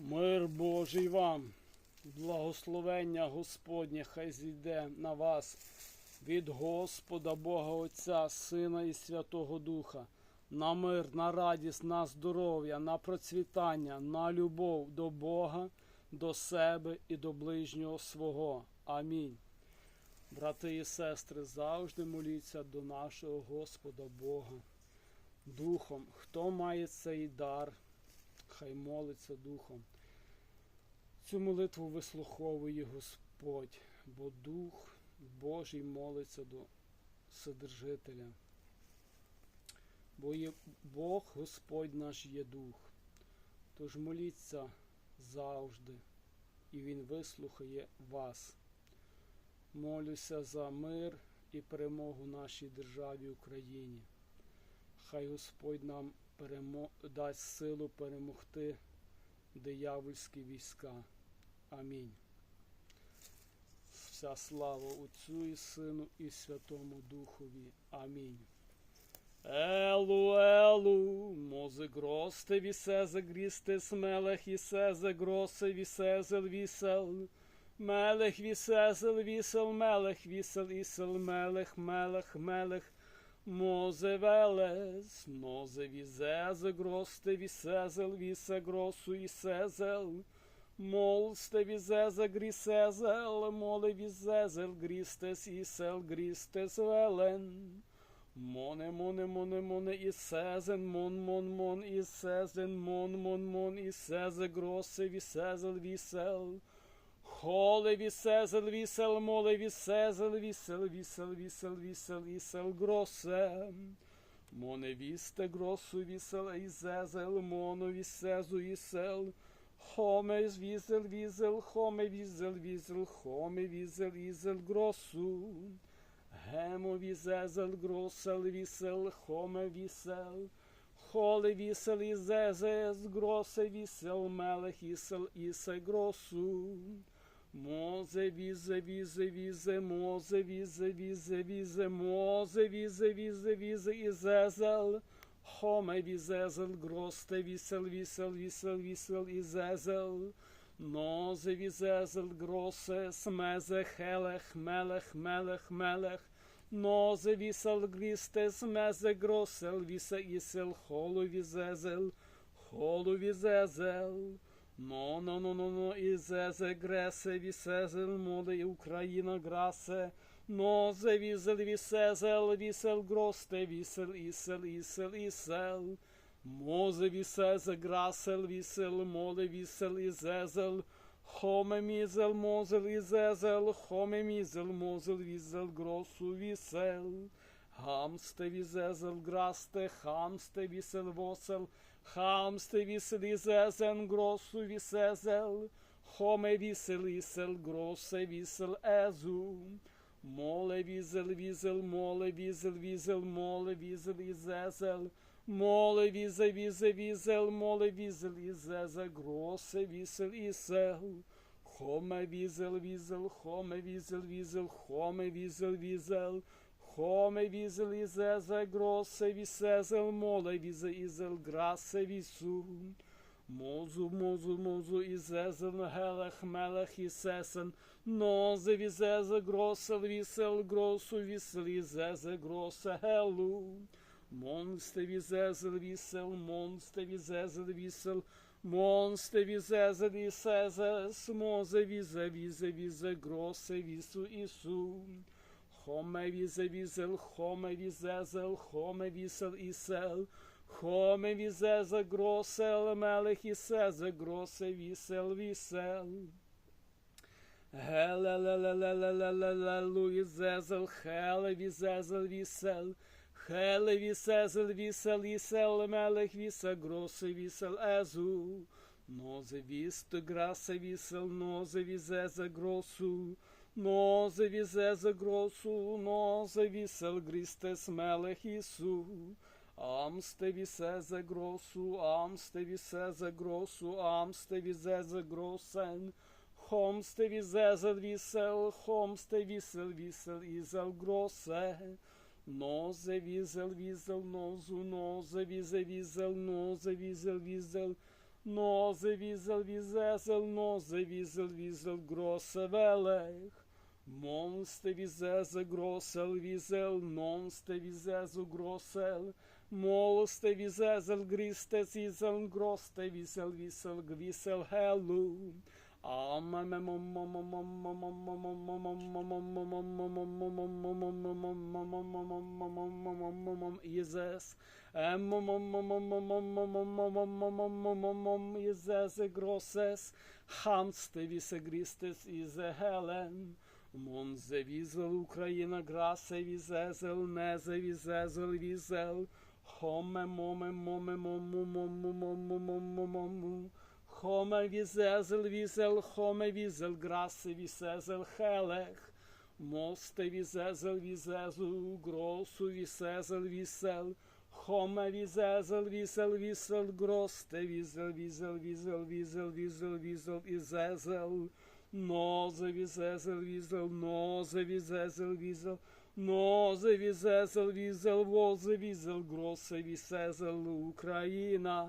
Мир Божий вам, благословення Господнє хай зійде на вас від Господа Бога Отця, Сина і Святого Духа, на мир, на радість, на здоров'я, на процвітання, на любов до Бога, до себе і до ближнього свого. Амінь. Брати і сестри, завжди моліться до нашого Господа Бога. Духом, хто має цей дар, хай молиться духом. Цю молитву вислуховує Господь, бо Дух Божий молиться до Вседержителя. Бо є Бог Господь наш є Дух. Тож моліться завжди, і Він вислухає вас. Молюся за мир і перемогу нашій державі Україні. Хай Господь нам перемо... дасть силу перемогти диявольські війська. Амінь. Вся слава Отцю і Сину і Святому Духові. Амінь. Елу, елу, мози гросте вісе грісте смелех ісе гросе вісезел вісел. Мелех вісезел вісел, мелех вісел ісел, мелех, мелех, мелех. Moze veles, moze vizeze groste visezel vise grosu isezel, molste vizeze grisezel, mole vizezel gristes isel gristes velen. Mone, mone, mone, mone isezen, mon, mon, mon isezen, mon, mon, mon iseze grosse visezel visel, Холи висезел, висел, моле висезел, висел, висел, висел, висел, висел, гросе. Моне висте гросу висел, изезел, мону висезу исел. Хоме висел, висел, хоме висел, висел, хоме висел, изел, гросу. Гемо висезел, гросел, висел, хоме висел. Холе висел, изезес, гросе висел, мелех исел, исе, гросу. Мозе візе, візе, візе, мозе візе, візе, візе, мозе візе, візе, візе, ізезел. Хоме візезел, гросте, вісел, вісел, вісел, вісел, ізезел. Нозе візезел, гросе, смезе, хелех, мелех, мелех, мелех. Нозе вісел, грісте, смезе, гросел, вісе, ісел, холу візезел, холу візезел. Но, но, но, но, но, ізезе, гресе, вісезел, моли, Україна, грасе. Нозе візел, вісезел, вісел, гросте, вісел, ісел, ісел, ісел. Мозе вісезе, грасел, вісел, моле, вісел, ізезел. Хоме мізел, мозел, ізезел, хоме мізел, мозел, візел, гросу, вісел. Хамсте візезел, грасте, хамсте вісел, восел, Hamste visel en grosu visel, home visel isel grosse visel ezum, mole visel visel mole visel visel mole visel izezel, mole vise vise visel mole visel izeze grosse visel isel, home visel visel home visel visel home visel visel, come visel isesa grosse visesel mole vise isel grasse visum. Mozu, mozu, mozu, izezan, helech, melech, isesen, noze, vizeze, grosel, visel, grosu, visel, izeze, grosse, helu. Monste, vizezel, visel, monste, vizezel, visel, monste, vizezel, isezes, moze, vize, vize, vize, grosse, visu, isu. Хоме візе, візел, хоме візезел, хоме вісел, ісел, хоме візезе, гросел, мелех, ісезе, гросе, вісел, вісел. Гелелелелелелелелу, ізезел, хеле, візезел, вісел, Хеле вісезел, вісел, ісел, мелех, віса, гросе, вісел, езу. Нозе вісто, грасе, вісел, нозе візезе, гросу. Nos vises grosu, nos visel gristes melech Isu. Ams tevi seze grosu, ams tevi seze grosu, ams tevi seze grosen. Homs tevi seze visel, homs tevi sel visel izel grosse. Noze visel visel nozu, noze vise visel, noze visel visel. Noze visel visezel, noze visel visel grosse velech. Monste vizează grosel, vizel, nonste vizează grosel, moloste vizează griste, zizel, groste, vizel, visel, gvisel, helu. Jesus. Jesus grosses, hamste vise gristes is a helen. Монзе візел Україна, грасе візезел, незе візезел, візел. Хоме моме моме мому мому мому мому мому. Хоме візезел, візел, хоме візел, грасе візезел, хелех. Мосте візезел, візезу, гросу візезел, вісел. Хоме візезел, вісел, вісел, гросте візел, візел, візел, візел, візел, візел, ізезел. Нозе візезел, візел, нозе візезел, візел. Нозе візезел, візел, возе візел, гросе візезел, Україна.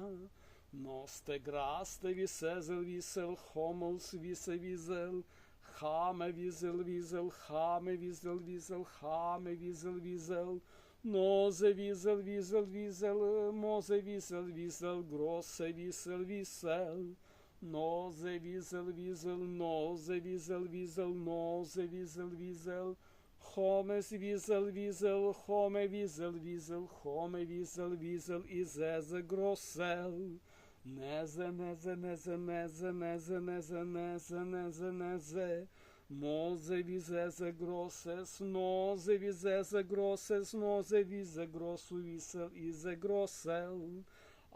Носте грасте вісезел, вісел, хомос вісе візел. Хаме візел, візел, хаме візел, візел, хаме візел, візел. Нозе візел, візел, візел, мозе візел, візел, гросе вісел, вісел. Нозе візел, візел, нозе візел, візел, нозе візел, візел. Хомес візел, візел, хоме візел, візел, хоме візел, візел, ізезе гросел. Незе, незе, незе, незе, незе, незе, незе, незе, незе. Мозе візезе гросес, нозе візезе гросес, нозе візе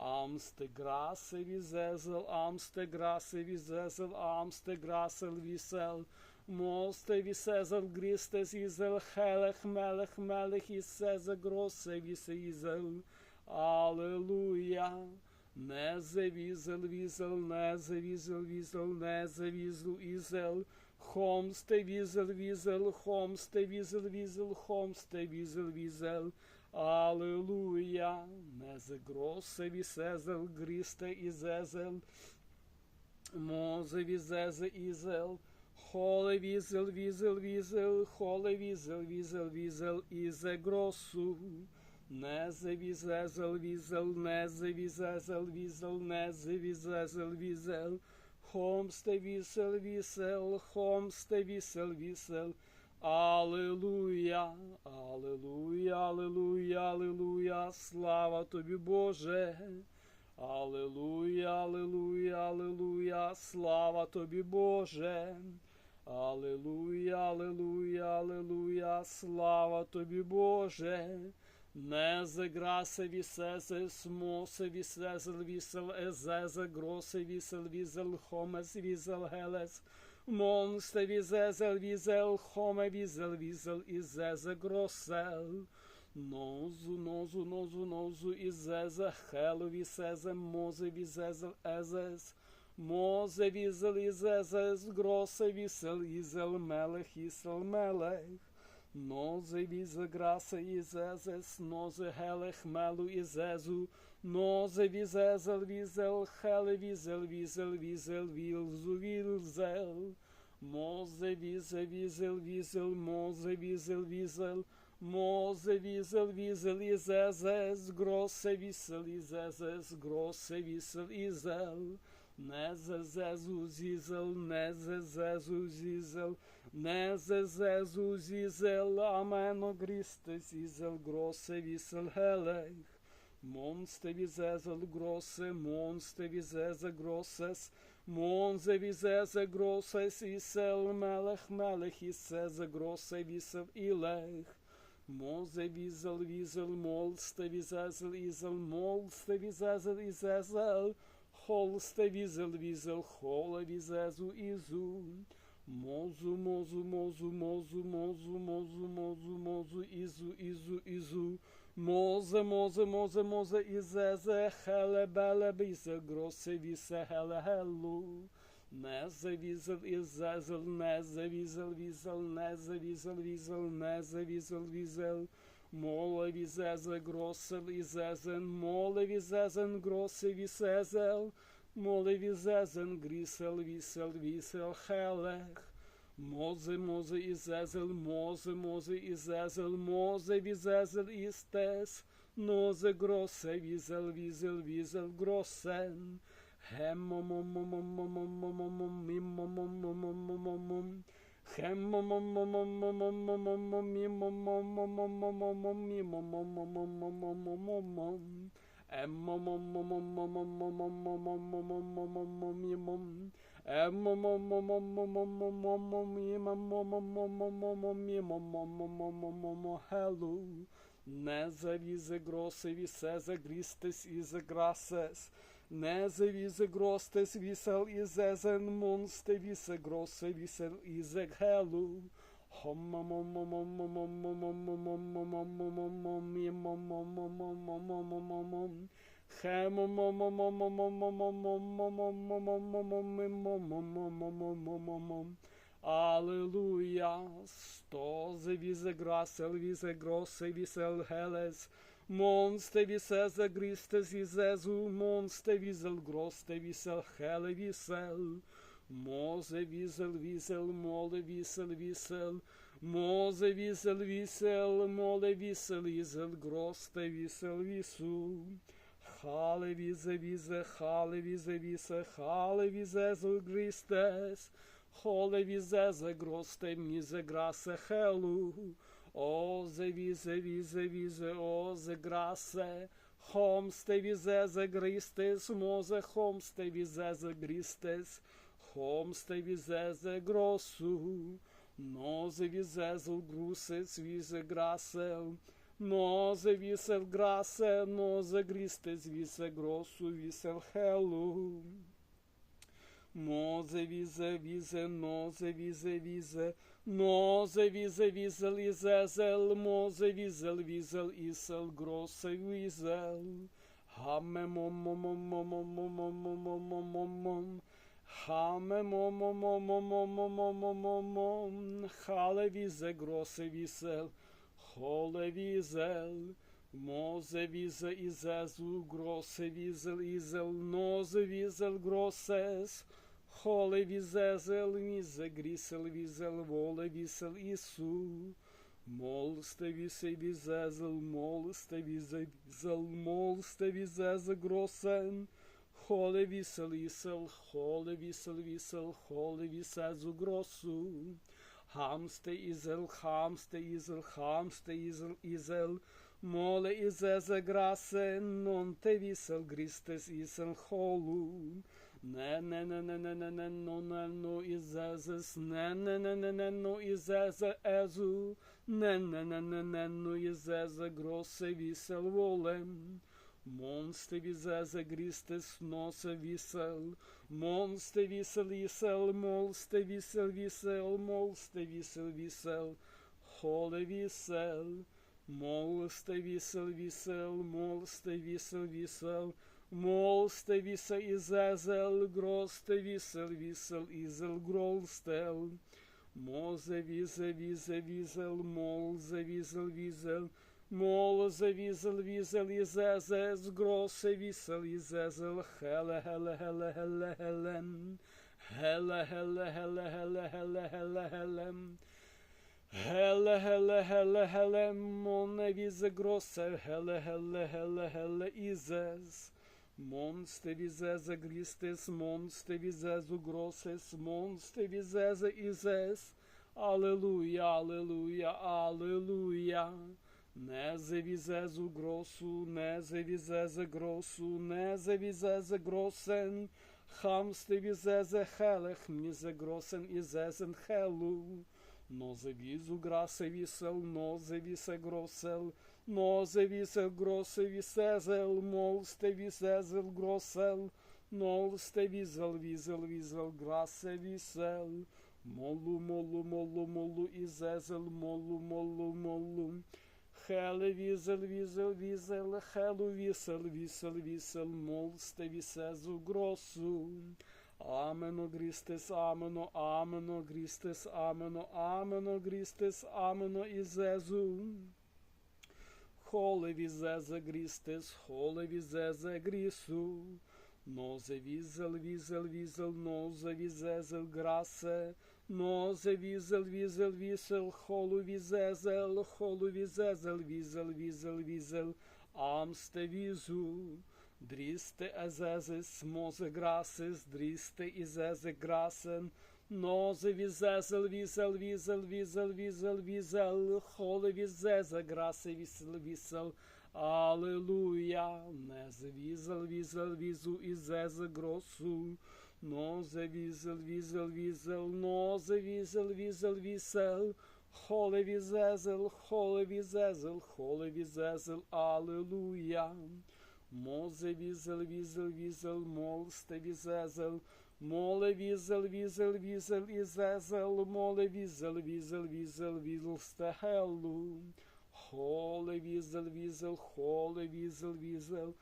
Amste grasse vi zezel, amste grasse vi zezel, amste grassel vi sel. Moste vi zezel, gristes izel, helech, melech, melech, iseze, grosse vi izel. Alleluia. Не завізел, візел, не завізел, візел, не завізу, ізел. Хомсте візел, візел, хомсте візел, візел, хомсте візел, візел. Aleluia, meze grosse visezel, griste izezel, moze vizeze izel, hole vizel, vizel, vizel, hole vizel, vizel, vizel, ize grossu. Neze vizezel, vizel, neze vizezel, vizel, neze vizezel, vizel, homste visel, visel, homste visel, visel, visel Аллилуйя, Аллилуйя, Аллилуйя, Аллилуйя, слава тобі, Боже. Аллилуйя, Аллилуйя, Аллилуйя, слава тобі, Боже. Аллилуйя, Аллилуйя, Аллилуйя, слава тобі, Боже. Незе грасе вісезе, смосе вісезел, вісел, езезе, гросе вісел, візел, хомес, візел, гелес. Монсте візезел, візел, хоме візел, візел, ізезе гросел. Нозу, нозу, нозу, нозу, ізезе, хелу вісезе, мозе візезел, езес. Мозе візел, ізезес, гросе вісел, ізел, мелех, ісел, мелех. Нозе візе грасе ізезес, нозе гелех, мелу ізезу. Нозе візезел, візел, хеле візел, візел, візел, вілзу, вілзел. Мозе візе, візел, візел, мозе візел, візел. Мозе візел, візел, ізезес, гросе вісел, ізезес, гросе вісел, ізел. Незе зезу зізел, незе зезу зізел, Ne zezezu zizel amen ogriste zizel grosse visel helech. Monste vizezel grosse, monste vizeze grosses, monze vizeze grosses isel melech melech iseze grosse visev ilech. Мозе визел визел молсте визазел изел молсте визазел изазел холсте визел визел хола визазу изу. Мозу, мозу, мозу, мозу, мозу, мозу, мозу, мозу, ізу, ізу, ізу. Мозе, мозе, мозе, мозе, ізезе, хеле, беле, бізе, гросе, вісе, хеле, хелу. Незе візел, ізезел, незе візел, візел, незе візел, візел, незе візел, візел. Моле візезе, гросел, ізезен, моле візезен, гросе, вісезел. Моле візезен, грісел, вісел, вісел, хелех. Мозе, мозе, ізезел, мозе, мозе, ізезел, мозе, візезел, істес. Нозе, гросе, візел, візел, візел, гросен. Хеммомомомомомомомомомомомомомомом. Хеммомомомомомомомомомомомомомомомомомомом. Hello. Nezavise grosse vicese gristes ise grasses. Nezavise grostes visel isesen monste vise grosse visel ise hello. Aleluia, stoze vise grasel vise grosse visel helles, monste visese gristes visesu, monste visel groste visel hele visel, мозе візел, візел, моле вісел, вісел, мозе вісел, вісел, моле вісел, ізел, гросте, вісел, вісу. Хале візе, візе, хале візе, вісе, хале візезу гристес, Холе візезе гросте мізе грасе хелу. Озе візе візе візе озе грасе. Хомсте візезе гристес, мозе хомсте візезе гристес. Хомсте візезе гросу. Нозе візезел грусес візе грасел. Нозе вісел грасе, нозе гристес вісе гросу вісел хелу. Мозе візе візе, нозе візе візе, нозе візе візел ізезел, мозе візел візел ісел, гросе візел. Хаме момо момо момо момо момо момо Хаме момо момо момо момо момо Хале візе гросе вісел, холе візел. Мозе візе ізезу, гросе візел ізел, нозе візел гросес. Холе візезел, мізе грісел візел, воле вісел ісу. Молсте вісе візезел, молсте візе візел, молсте візезе гросен. Холе вісел ісел, холе вісел вісел, холе вісезу гросу. Хамсте ізел, хамсте ізел, хамсте ізел, ізел, Моле ізезе грасе, нон те вісел грістес ісел холу. Не не не не не не не но не но ізезес, не не не не не но ізезе езу, не не не не не но ізезе гросе вісел волем. Monste viseze gristes nosa visel, monste visel visel, molste visel visel, molste visel visel, hole visel, molste visel visel, molste visel visel, molste visel izezel, groste visel visel, izel grolstel, moze vize vize vizel, molze vizel vizel, vizel Молзе візел, візел, ізезе, згросе вісел, ізезел, хеле, хеле, хеле, хеле, хелем, хеле, хеле, хеле, хеле, хеле, хеле, хелем, Helle, helle, helle, helle, måne vise grosser, helle, helle, helle, helle, ises. Monste viseze gristes, monste visezu grosses, monste viseze ises. Alleluia, alleluia, alleluia. Не завізе з угросу, не завізе з гросу, не завізе з гросен, хамсте візе за хелех, мні зе гросен і зезен хелу. Но завізу грасе вісел, но завісе гросел, но завісе гросе вісезел, молсте вісезел гросел, молсте візел, візел, візел, грасе вісел. Молу, молу, молу, молу, і зезел, молу, молу, молу. молу. Хеле візел, візел, візел, хелу вісел, вісел, вісел, молсте вісезу гросу. Ameno Christes, ameno, ameno Christes, ameno, ameno Christes, ameno Izezu. Hole vizeze Christes, hole vizeze Grisu. Noze vizel, vizel, vizel, noze vizezel grasse. Нозе візел, візел, вісел, холу візезел, холу візезел, візел, візел, візел, амсте візу, дрісте езезис, мозе грасис, дрісте ізезе грасен, нозе візезел, візел, візел, візел, візел, візел, холе візезе, грасе вісел, вісел, алелуя, незе візел, візел, візу, ізезе гросу, noze vizel, vizel, vizel, noze vizel, vizel, visel, hole vizezel, hole vizezel, hole vizezel, aleluja. Мозе візел, візел, візел, молсте візезел, моле візел, візел, візел, ізезел, моле візел, візел, візел, візелсте хеллу. Холе візел, візел, холе візел, візел, холе візел,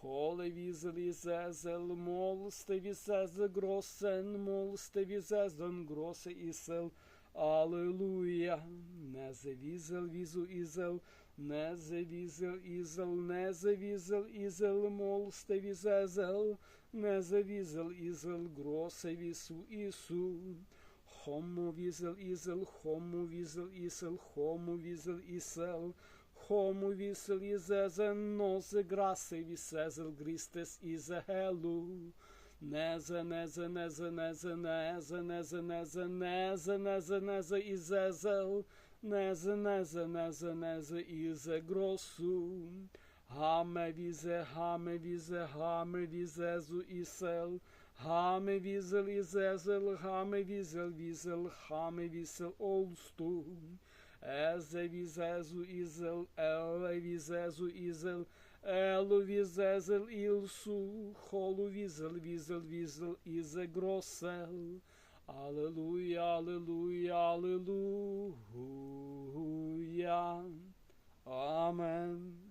Холевизелизезел, молстевизезел, гросен, молстевизезом, гросе исел, Аллилуйя. Не завизел визу изел, не завизел изел, не завизел изел, молстевизезел, не завизел изел, гросе вису ису. Homo visel isel, homo visel isel, homo visel isel, homo visel isel, нозе грасе вісезел, грістес ізегелу. Незе, hame vizel vizel, hame vizel olstu. Езе візезу ізел, еле візезу ізел, елу візезел ілсу, холу візел, візел, візел, ізе гросел. Аллилуйя, аллилуйя, аллилуйя. Амен.